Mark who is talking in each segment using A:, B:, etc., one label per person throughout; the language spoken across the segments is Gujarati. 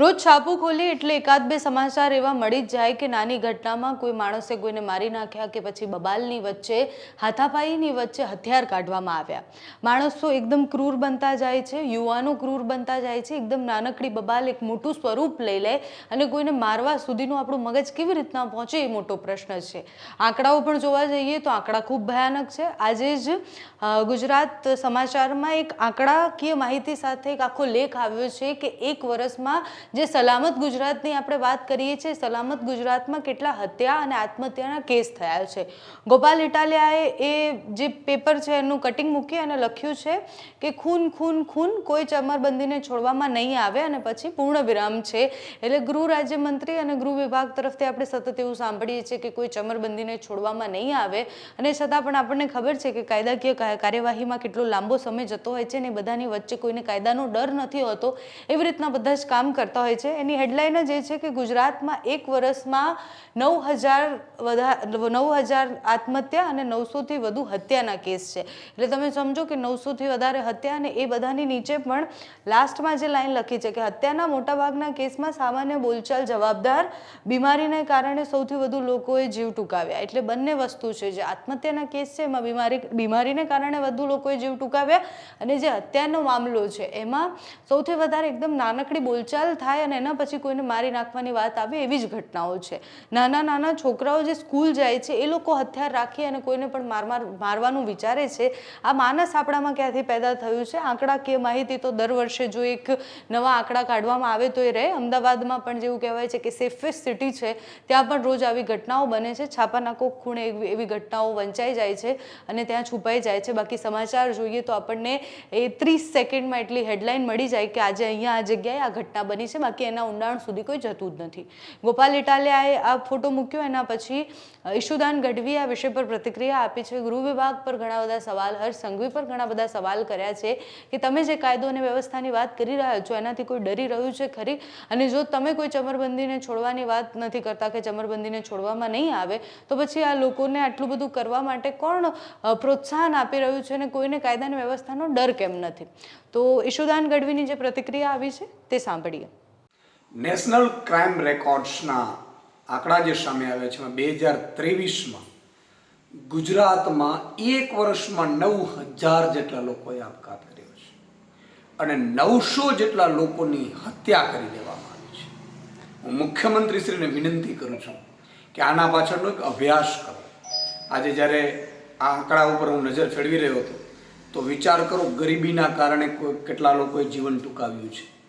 A: રોજ છાપું ખોલી એટલે એકાદ બે સમાચાર એવા મળી જ જાય કે નાની ઘટનામાં કોઈ માણસે કોઈને મારી નાખ્યા કે પછી બબાલની વચ્ચે, હાથાપાઈની વચ્ચે હથિયાર કાઢવામાં આવ્યા. માણસો એકદમ ક્રૂર બનતા જાય છે, યુવાનો ક્રૂર બનતા જાય છે, એકદમ નાનકડી બબાલ એક મોટું સ્વરૂપ લઈ લે અને કોઈને મારવા સુધીનું આપણું મગજ કેવી રીતના પહોંચે એ મોટો પ્રશ્ન છે. આંકડાઓ પણ જોવા જઈએ તો આંકડા ખૂબ ભયાનક છે. આજે જ ગુજરાત સમાચારમાં એક આંકડાકીય માહિતી સાથે એક આખો લેખ આવ્યો છે કે એક વર્ષમાં જે સલામત ગુજરાતની આપણે વાત કરીએ છીએ, સલામત ગુજરાતમાં કેટલા હત્યા અને આત્મહત્યાના કેસ થયા છે. ગોપાલ ઇટાલિયાએ એ જે પેપર છે, એનું કટિંગ મૂકી અને લખ્યું છે કે ખૂન ખૂન ખૂન કોઈ ચમરબંધીને છોડવામાં નહીં આવે અને પછી પૂર્ણ વિરામ છે. એટલે ગૃહ રાજ્યમંત્રી અને ગૃહ વિભાગ તરફથી આપણે સતત એવું સાંભળીએ છીએ કે કોઈ ચમરબંધીને છોડવામાં નહીં આવે. અને છતાં પણ આપણને ખબર છે કે કાયદાકીય કાર્યવાહીમાં કેટલો લાંબો સમય જતો હોય છે ને બધાની વચ્ચે કોઈને કાયદાનો ડર નથી હોતો. એવી રીતના બધા જ કામ કરતા હોય છે. એની હેડલાઇન જ એ છે કે ગુજરાતમાં એક વર્ષમાં નવ હજાર વધા, નવ હજાર આત્મહત્યા અને નવસોથી વધુ હત્યાના કેસ છે. એટલે તમે સમજો કે નવસોથી વધારે હત્યા અને એ બધાની નીચે પણ લાસ્ટમાં જે લાઈન લખી છે કે હત્યાના મોટાભાગના કેસમાં સામાન્ય બોલચાલ જવાબદાર બીમારીને કારણે સૌથી વધુ લોકોએ જીવ ટૂંકાવ્યા. એટલે બંને વસ્તુ છે. જે આત્મહત્યાના કેસ છે, એમાં બીમારી, બીમારીને કારણે વધુ લોકોએ જીવ ટૂંકાવ્યા અને જે હત્યાનો મામલો છે, એમાં સૌથી વધારે એકદમ નાનકડી બોલચાલ થાય અને એના પછી કોઈને મારી નાખવાની વાત આવે એવી જ ઘટનાઓ છે. નાના નાના છોકરાઓ જે સ્કૂલ જાય છે, એ લોકો હથિયાર રાખી અને કોઈને પણ માર માર મારવાનું વિચારે છે. આ માનસ આપણામાં ક્યાંથી પેદા થયું છે? આંકડાકીય માહિતી તો દર વર્ષે જો એક નવા આંકડા કાઢવામાં આવે તો એ રહે. અમદાવાદમાં પણ જેવું કહેવાય છે કે સેફેસ્ટ સિટી છે. ત્યાં પણ રોજ આવી ઘટનાઓ બને છે. છાપાના કોક ખૂણે એવી ઘટનાઓ વંચાઈ જાય છે અને ત્યાં છુપાઈ જાય છે. બાકી સમાચાર જોઈએ તો આપણને એ ત્રીસ સેકન્ડમાં એટલી હેડલાઇન મળી જાય કે આજે અહીંયા આ જગ્યાએ આ ઘટના બની છે, બાકી એના ઊંડાણ સુધી કોઈ જતું જ નથી. ગોપાલ ઇટાલિયાએ આ ફોટો મૂક્યો, એના પછી ઈશુદાન ગઢવીએ આ વિષય પર પ્રતિક્રિયા આપી છે. ગૃહ વિભાગ પર ઘણા બધા સવાલ, હર્ષ સંઘવી પર ઘણા બધા સવાલ કર્યા છે કે તમે જે કાયદો અને વ્યવસ્થાની વાત કરી રહ્યા છો, એનાથી કોઈ ડરી રહ્યું છે ખરી? અને જો તમે કોઈ ચમરબંધીને છોડવાની વાત નથી કરતા કે ચમરબંધીને છોડવામાં નહીં આવે, તો પછી આ લોકોને આટલું બધું કરવા માટે કોણ પ્રોત્સાહન આપી રહ્યું છે અને કોઈને કાયદાની વ્યવસ્થાનો ડર કેમ નથી? તો ઈશુદાન ગઢવીની જે પ્રતિક્રિયા આવી છે, તે સાંભળીએ.
B: નેશનલ ક્રાઇમ રેકોર્ડ્સના આંકડા જે સામે આવ્યા છે બે હજાર ત્રેવીસમાં ગુજરાતમાં એક વર્ષમાં નવ હજાર જેટલા લોકોએ આપઘાત કર્યો છે અને નવસો જેટલા લોકોની હત્યા કરી દેવામાં આવી છે. હું મુખ્યમંત્રીશ્રીને વિનંતી કરું છું કે આના પાછળનો એક અભ્યાસ કરો. આજે જ્યારે આ આંકડા ઉપર હું નજર ફેરવી રહ્યો હતો, તો વિચાર કરો ગરીબીના કારણે કેટલા લોકોએ જીવન ટૂંકાવ્યું છે.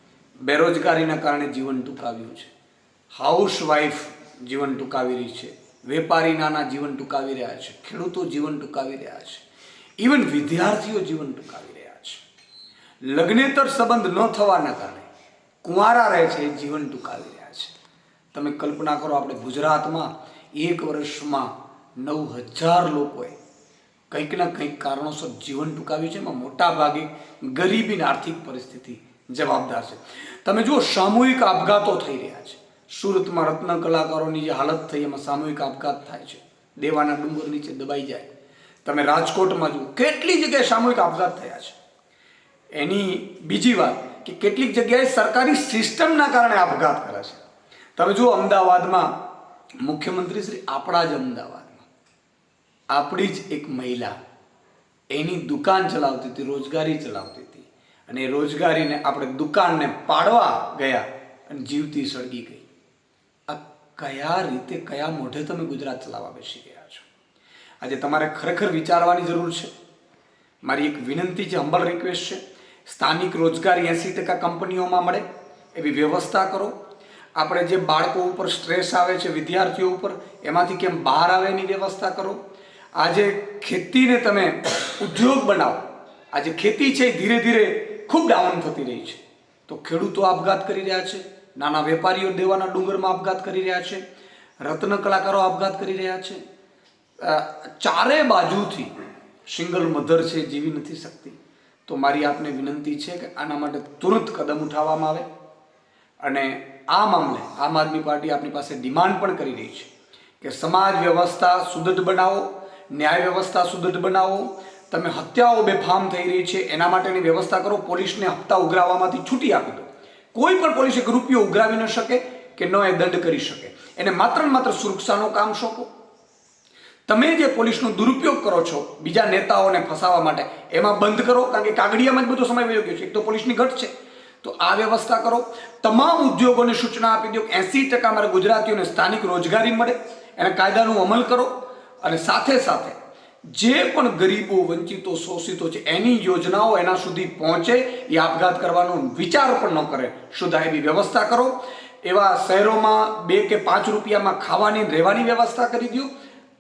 B: બેરોજગારીના કારણે જીવન ટૂંકાવ્યું છે. હાઉસવાઈફ જીવન ટૂંકાવી રહી છે. વેપારી નાના જીવન ટૂંકાવી રહ્યા છે. ખેડૂતો જીવન ટૂંકાવી રહ્યા છે. ઇવન વિદ્યાર્થીઓ જીવન ટૂંકાવી રહ્યા છે. લગ્નેતર સંબંધ ન થવાના કારણે કુંવારા રહે છે એ જીવન ટૂંકાવી રહ્યા છે. તમે કલ્પના કરો આપણે ગુજરાતમાં એક વર્ષમાં નવ હજાર લોકોએ કંઈક ના કંઈક કારણોસર જીવન ટૂંકાવ્યું છે. એમાં મોટાભાગે ગરીબીની આર્થિક પરિસ્થિતિ જવાબદાર છે તમે જુઓ, સામૂહિક આપઘાતો થઈ રહ્યા છે. સુરતમાં રત્ન કલાકારોની જે હાલત થઈ, એમાં સામૂહિક આપઘાત થાય છે. દેવાના ડુંગર નીચે દબાઈ જાય. તમે રાજકોટમાં જુઓ, કેટલી જગ્યાએ સામૂહિક આપઘાત થયા છે. એની બીજી વાત કે કેટલીક જગ્યાએ સરકારી સિસ્ટમના કારણે આપઘાત કરે છે. તમે જુઓ, અમદાવાદમાં મુખ્યમંત્રી શ્રી આપણા જ અમદાવાદમાં. આપણી જ એક મહિલા, એની દુકાન ચલાવતી હતી, રોજગારી ચલાવતી અને એ રોજગારીને આપણે દુકાનને પાડવા ગયા અને જીવતી સળગી ગઈ. આ કયા રીતે, કયા મોઢે તમે ગુજરાત ચલાવવા બેસી ગયા છો? આજે તમારે ખરેખર વિચારવાની જરૂર છે? મારી એક વિનંતી છે હંબલ રિક્વેસ્ટ છે. સ્થાનિક રોજગારી એંસી ટકા કંપનીઓમાં મળે, એવી વ્યવસ્થા કરો. આપણે જે બાળકો ઉપર સ્ટ્રેસ આવે છે, વિદ્યાર્થીઓ ઉપર, એમાંથી કેમ બહાર આવે એની વ્યવસ્થા કરો. આજે ખેતીને તમે ઉદ્યોગ બનાવો. આજે ખેતી છે ધીરે ધીરે ખૂબ ડાઉન થતી રહી છે. તો ખેડૂતો આપઘાત કરી રહ્યા છે, નાના વેપારીઓ દેવાના ડુંગરમાં આપઘાત કરી રહ્યા છે, રત્ન કલાકારો આપઘાત કરી રહ્યા છે. ચારે બાજુથી સિંગલ મધર છે, જીવી નથી શકતી. તો મારી આપને વિનંતી છે કે આના માટે તુરંત કદમ ઉઠાવવામાં આવે અને આ મામલે આમ આદમી પાર્ટી આપની પાસે ડિમાન્ડ પણ કરી રહી છે કે સમાજ વ્યવસ્થા સુદૃઢ બનાવો, ન્યાય વ્યવસ્થા સુદૃઢ બનાવો તમે હત્યાઓ બેફામ થઈ રહી છે, એના માટેની વ્યવસ્થા કરો, પોલીસને હપ્તા ઉઘરાવવામાંથી છૂટી આપી દો. કોઈ પણ પોલીસ એક રૂપિયો ઉઘરાવી ન શકે કે ન એ દંડ કરી શકે. એને માત્ર ને માત્ર સુરક્ષાનું કામ સોંપો. તમે જે પોલીસનો દુરુપયોગ કરો છો, બીજા નેતાઓને ફસાવવા માટે, એમાં બંધ કરો, કારણ કે કાગડિયામાં જ બધો સમય વયો ગયો છે. એક તો પોલીસની ઘટ છે. તો આ વ્યવસ્થા કરો. તમામ ઉદ્યોગોને સૂચના આપી દો એંસી ટકા મારે ગુજરાતીઓને સ્થાનિક રોજગારી મળે. એના કાયદાનું અમલ કરો. અને સાથે સાથે જે પણ ગરીબો વંચિતો, શોષિતો છે, એની યોજનાઓ એના સુધી પહોંચે એ આપઘાત કરવાનો વિચાર પણ ન કરે. સુધા એવી વ્યવસ્થા કરો. એવા શહેરોમાં બે કે પાંચ રૂપિયામાં ખાવાની રહેવાની વ્યવસ્થા કરી દો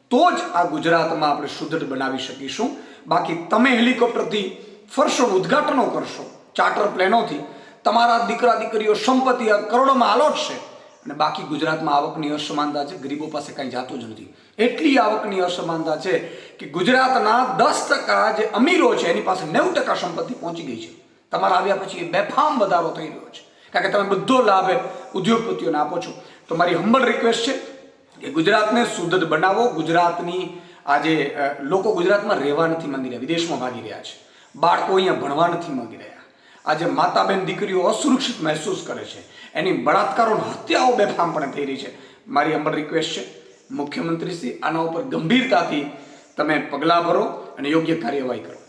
B: તો જ આ ગુજરાતમાં આપણે સુદૃઢ બનાવી શકીશું. બાકી તમે હેલિકોપ્ટરથી ફરશો, ઉદ્ઘાટનો કરશો, ચાર્ટર પ્લેનોથી, તમારા દીકરા દીકરીઓ સંપત્તિ કરોડોમાં આલોટશે. અને બાકી ગુજરાતમાં આવકની અસમાનતા છે, ગરીબો પાસે કાંઈ જાતું જ નથી. એટલી આવકની અસમાનતા છે કે ગુજરાતના દસ ટકા જે અમીરો છે, એની પાસે નેવું ટકા સંપત્તિ પહોંચી ગઈ છે. તમારા આવ્યા પછી બેફામ વધારો થઈ રહ્યો છે. કારણ કે તમે બધો લાભ ઉદ્યોગપતિઓને આપો છો. તો મારી હંબલ રિક્વેસ્ટ છે કે ગુજરાતને સુદૃઢ બનાવો. ગુજરાતની આજે લોકો ગુજરાતમાં રહેવા નથી માંગી રહ્યા, વિદેશમાં ભાગી રહ્યા છે. બાળકો અહીંયા ભણવા નથી માંગી રહ્યા. આજે માતા બેન દીકરીઓ અસુરક્ષિત મહેસૂસ કરે છે. એની બળાત્કારો અને હત્યાઓ બેફામપણે થઈ રહી છે. મારી અમર રિક્વેસ્ટ છે, મુખ્યમંત્રીશ્રી, આના ઉપર ગંભીરતાથી તમે પગલાં ભરો અને યોગ્ય કાર્યવાહી કરો.